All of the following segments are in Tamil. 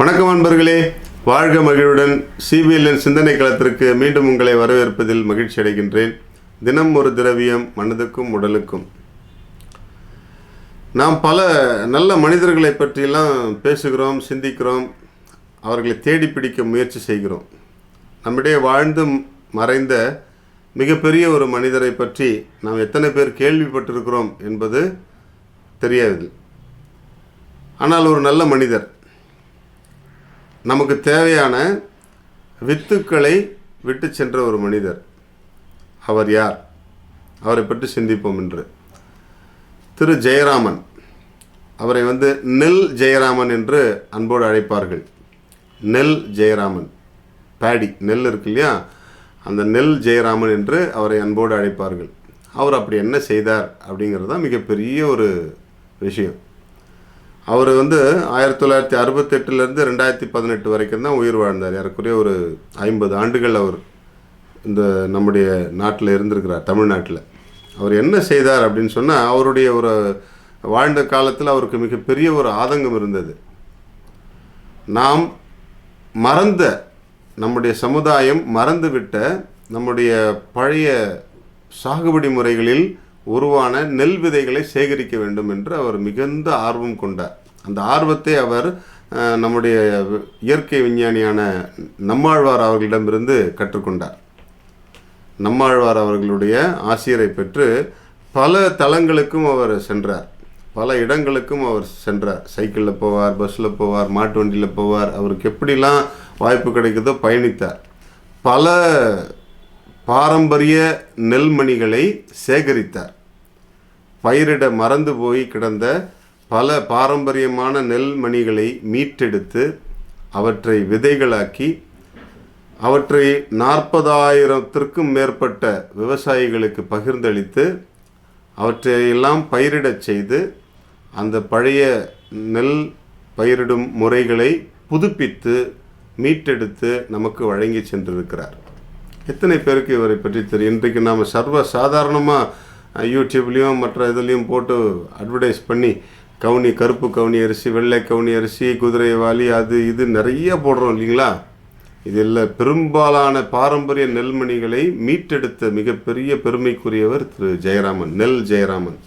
வணக்கம் அன்பர்களே. வாழ்க மகிழ்வுடன் சிபிஎல்என் சிந்தனை களத்திற்கு மீண்டும் உங்களை வரவேற்பதில் மகிழ்ச்சி அடைகின்றேன். தினம் ஒரு திரவியம் மனதுக்கும் உடலுக்கும். நாம் பல நல்ல மனிதர்களை பற்றியெல்லாம் பேசுகிறோம் சிந்திக்கிறோம். அவர்களை தேடி பிடிக்க முயற்சி செய்கிறோம். நம்மிடையே வாழ்ந்து மறைந்த மிகப்பெரிய ஒரு மனிதரை பற்றி நாம் எத்தனை பேர் கேள்விப்பட்டிருக்கிறோம் என்பது தெரியாது ஆனால் ஒரு நல்ல மனிதர் நமக்கு தேவையான வித்துக்களை விட்டு சென்ற ஒரு மனிதர். அவர் யார்? அவரை பற்றி சிந்திப்போம் என்று திரு ஜெயராமன். அவரை வந்து நெல் ஜெயராமன் என்று அன்போடு அழைப்பார்கள். நெல் ஜெயராமன். பேடி. நெல் இருக்கு இல்லையா? அந்த நெல் ஜெயராமன் என்று அவரை அன்போடு அழைப்பார்கள். அவர் அப்படி என்ன செய்தார் அப்படிங்கிறது தான் மிகப்பெரிய ஒரு விஷயம். அவர் வந்து ஆயிரத்தி தொள்ளாயிரத்தி அறுபத்தெட்டுலேருந்து ரெண்டாயிரத்தி பதினெட்டு வரைக்கும் தான் உயிர் வாழ்ந்தார். ஏறக்குறைய ஒரு ஐம்பது ஆண்டுகள் அவர் இந்த நம்முடைய நாட்டில் இருந்திருக்கிறார் தமிழ்நாட்டில். அவர் என்ன செய்தார் அப்படின்னு சொன்னால் அவருடைய ஒரு வாழ்ந்த காலத்தில் அவருக்கு மிகப்பெரிய ஒரு ஆதங்கம் இருந்தது. நாம் மறந்த நம்முடைய சமுதாயம் மறந்துவிட்ட நம்முடைய பழைய சாகுபடி முறைகளில் உருவான நெல் விதைகளை சேகரிக்க வேண்டும் என்று அவர் மிகுந்த ஆர்வம் கொண்டார். அந்த ஆர்வத்தை அவர் நம்முடைய இயற்கை விஞ்ஞானியான நம்மாழ்வார் அவர்களிடமிருந்து கற்றுக்கொண்டார். நம்மாழ்வார் அவர்களுடைய ஆசிரியரை பெற்று பல தலங்களுக்கும் அவர் சென்றார். பல இடங்களுக்கும் அவர் சென்றார். சைக்கிளில் போவார் பஸ்ஸில் போவார் மாட்டு வண்டியில் போவார். அவருக்கு எப்படிலாம் வாய்ப்பு கிடைக்குதோ பயணித்தார். பல பாரம்பரிய நெல்மணிகளை சேகரித்தார். பயிரிட மறந்து போய் கிடந்த பல பாரம்பரியமான நெல்மணிகளை மீட்டெடுத்து அவற்றை விதைகளாக்கி அவற்றை நாற்பதாயிரத்திற்கும் மேற்பட்ட விவசாயிகளுக்கு பகிர்ந்தளித்து அவற்றையெல்லாம் பயிரிடச் செய்து அந்த பழைய நெல் பயிரிடும் முறைகளை புதுப்பித்து மீட்டெடுத்து நமக்கு வழங்கி சென்றிருக்கிறார். எத்தனை பேருக்கு இவரை பற்றி தெரியும்? இன்றைக்கு நாம் சர்வ சாதாரணமாக யூடியூப்லேயும் மற்ற இதுலேயும் போட்டு அட்வர்டைஸ் பண்ணி கவுனி கருப்பு கவுனி அரிசி வெள்ளை கவுனி அரிசி குதிரைவாலி அது இது நிறைய போடுறோம் இல்லைங்களா? இதில் பெரும்பாலான பாரம்பரிய நெல்மணிகளை மீட்டெடுத்த மிகப்பெரிய பெருமைக்குரியவர் திரு ஜெயராமன் நெல் ஜெயராமன்.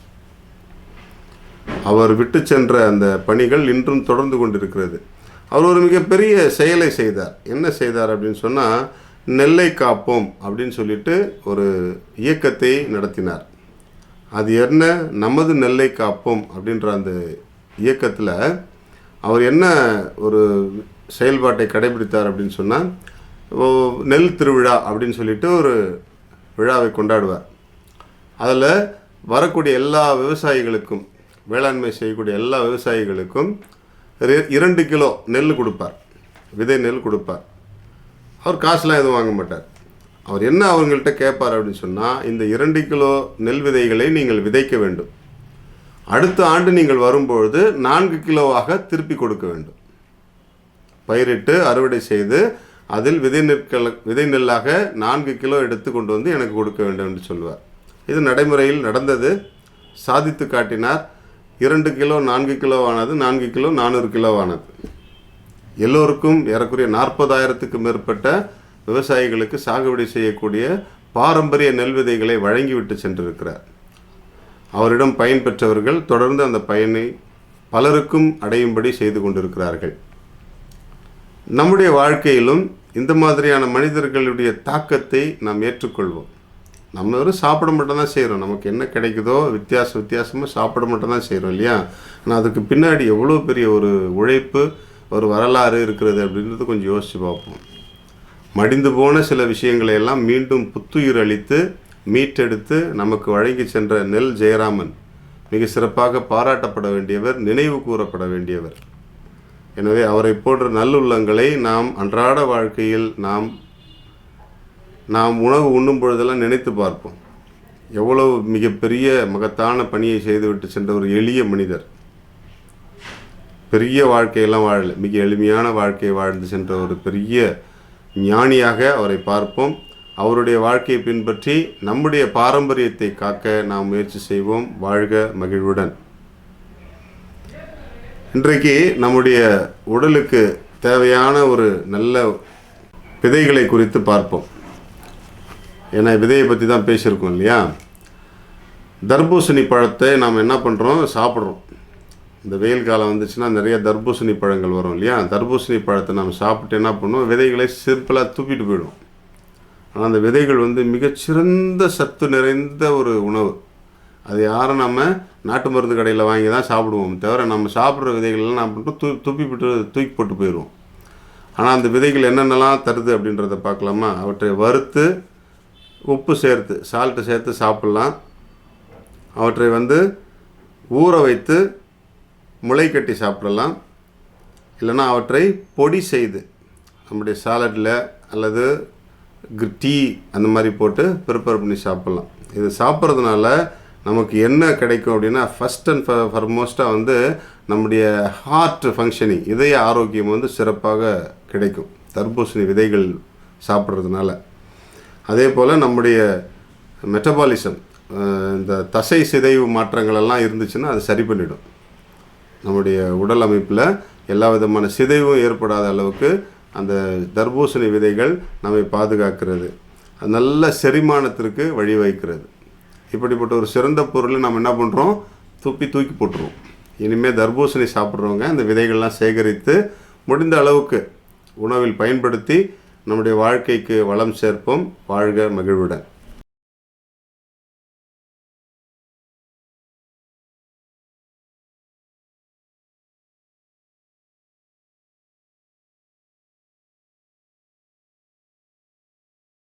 அவர் விட்டு சென்ற அந்த பணிகள் இன்றும் தொடர்ந்து கொண்டிருக்கிறது. அவர் ஒரு மிகப்பெரிய செயலை செய்தார். என்ன செய்தார் அப்படின்னு சொன்னால் நெல்லை காப்போம் அப்படின்னு சொல்லிட்டு ஒரு இயக்கத்தை நடத்தினார். அது என்ன? நமது நெல்லை காப்போம் அப்படின்ற அந்த இயக்கத்தில் அவர் என்ன ஒரு செயல்பாட்டை கடைபிடித்தார் அப்படின்னு சொன்னால் நெல் திருவிழா அப்படின்னு சொல்லிட்டு ஒரு விழாவை கொண்டாடுவார். அதில் வரக்கூடிய எல்லா விவசாயிகளுக்கும் வேளாண்மை செய்யக்கூடிய எல்லா விவசாயிகளுக்கும் ரெ- இரண்டு கிலோ நெல் கொடுப்பார். விதை நெல் கொடுப்பார். அவர் காசுலாம் எதுவும் வாங்க மாட்டார். அவர் என்ன அவங்கள்ட்ட கேட்பார் அப்படின்னு சொன்னால் இந்த இரண்டு கிலோ நெல் விதைகளை நீங்கள் விதைக்க வேண்டும். அடுத்த ஆண்டு நீங்கள் வரும்பொழுது நான்கு கிலோவாக திருப்பி கொடுக்க வேண்டும். பயிரிட்டு அறுவடை செய்து அதில் விதை நெற்கள் விதை நெல்லாக நான்கு கிலோ எடுத்து கொண்டு வந்து எனக்கு கொடுக்க வேண்டும் என்று சொல்வார் இது நடைமுறையில் நடந்தது. சாதித்து காட்டினார் இரண்டு கிலோ நான்கு கிலோவானது நான்கு கிலோ நானூறு கிலோவானது. எல்லோருக்கும் ஏறக்குறைய நாற்பதாயிரத்துக்கு மேற்பட்ட விவசாயிகளுக்கு சாகுபடி செய்யக்கூடிய பாரம்பரிய நெல் விதைகளை வழங்கிவிட்டு சென்றிருக்கிறார். அவரிடம் பயன் பெற்றவர்கள் தொடர்ந்து அந்த பயனை பலருக்கும் அடையும்படி செய்து கொண்டிருக்கிறார்கள். நம்முடைய வாழ்க்கையிலும் இந்த மாதிரியான மனிதர்களுடைய தாக்கத்தை நாம் ஏற்றுக்கொள்வோம். நம்ம வெறும் சாப்பிட மட்டும் தான் செய்கிறோம் நமக்கு என்ன கிடைக்குதோ வித்தியாச வித்தியாசமாக சாப்பிட மட்டும் தான் செய்கிறோம் இல்லையா? ஆனால் அதுக்கு பின்னாடி எவ்வளோ பெரிய ஒரு உழைப்பு ஒரு வரலாறு இருக்கிறது அப்படின்றது கொஞ்சம் யோசித்து பார்ப்போம். மடிந்து போன சில விஷயங்களை எல்லாம் மீண்டும் புத்துயிர் அளித்து மீட்டெடுத்து நமக்கு வழங்கி சென்ற நெல் ஜெயராமன் மிக சிறப்பாக பாராட்டப்பட வேண்டியவர் நினைவு கூறப்பட வேண்டியவர். எனவே அவரை போன்ற நல்லுள்ளங்களை நாம் அன்றாட வாழ்க்கையில் நாம் நாம் உணவு உண்ணும் பொழுதெல்லாம் நினைத்து பார்ப்போம். எவ்வளவு மிகப்பெரிய மகத்தான பணியை செய்துவிட்டு சென்ற ஒரு எளிய மனிதர். பெரிய வாழ்க்கையெல்லாம் வாழலை மிக எளிமையான வாழ்க்கையை வாழ்ந்து சென்ற ஒரு பெரிய ஞானியாக அவரை பார்ப்போம். அவருடைய வாழ்க்கையை பின்பற்றி நம்முடைய பாரம்பரியத்தை காக்க நாம் முயற்சி செய்வோம். வாழ்க மகிழ்வுடன். இன்றைக்கு நம்முடைய உடலுக்கு தேவையான ஒரு நல்ல விதைகளை குறித்து பார்ப்போம். ஏன்னா விதையை பற்றி தான் பேசியிருக்கோம் இல்லையா? தர்பூசணி பழத்தை நாம் என்ன பண்ணுறோம் சாப்பிட்றோம். இந்த வெயில் காலம் வந்துச்சுன்னா நிறைய தர்பூசணி பழங்கள் வரும் இல்லையா? தர்பூசணி பழத்தை நம்ம சாப்பிட்டு என்ன பண்ணுவோம்? விதைகளை சிம்பிளாக தூக்கிட்டு போயிடுவோம். ஆனால் அந்த விதைகள் வந்து மிகச்சிறந்த சத்து நிறைந்த ஒரு உணவு. அது யாரும் நம்ம நாட்டு மருந்து கடையில் வாங்கி தான் சாப்பிடுவோம் தவிர நம்ம சாப்பிட்ற விதைகள்லாம் நம்ம பண்ணிட்டு தூ துப்பி போட்டு தூக்கி போட்டு போயிடுவோம். ஆனால் அந்த விதைகள் என்னென்னலாம் தருது அப்படின்றத பார்க்கலாமா? அவற்றை வறுத்து உப்பு சேர்த்து சால்ட்டு சேர்த்து சாப்பிட்லாம். அவற்றை வந்து ஊற வைத்து முளை கட்டி சாப்பிடலாம். இல்லைன்னா அவற்றை பொடி செய்து நம்முடைய சாலட்டில் அல்லது டீ அந்த மாதிரி போட்டு ப்ரிப்பேர் பண்ணி சாப்பிட்லாம். இது சாப்பிட்றதுனால நமக்கு என்ன கிடைக்கும் அப்படின்னா ஃபஸ்ட் அண்ட் ஃபர்மோஸ்ட்டாக வந்து நம்முடைய ஹார்ட் ஃபங்க்ஷனிங் இதய ஆரோக்கியம் வந்து சிறப்பாக கிடைக்கும். தர்பூசணி விதைகள் சாப்பிட்றதுனால. அதே போல் நம்முடைய மெட்டபாலிசம் இந்த தசை சிதைவு மாற்றங்கள் எல்லாம் இருந்துச்சுன்னா அது சரி பண்ணிவிடும் நம்முடைய உடல் அமைப்பில் எல்லா விதமான சிதைவும் ஏற்படாத அளவுக்கு அந்த தர்பூசணி விதைகள் நம்மை பாதுகாக்கிறது. அது நல்ல செரிமானத்திற்கு வழிவகுக்கிறது இப்படிப்பட்ட ஒரு சிறந்த பொருளை நம்ம என்ன பண்ணுறோம் துப்பி தூக்கி போட்டுருவோம். இனிமேல் தர்பூசணி சாப்பிட்றவங்க இந்த விதைகள்லாம் சேகரித்து முடிந்த அளவுக்கு உணவில் பயன்படுத்தி நம்முடைய வாழ்க்கைக்கு வளம் சேர்ப்போம். வாழ்க மகிழ்வுடன்.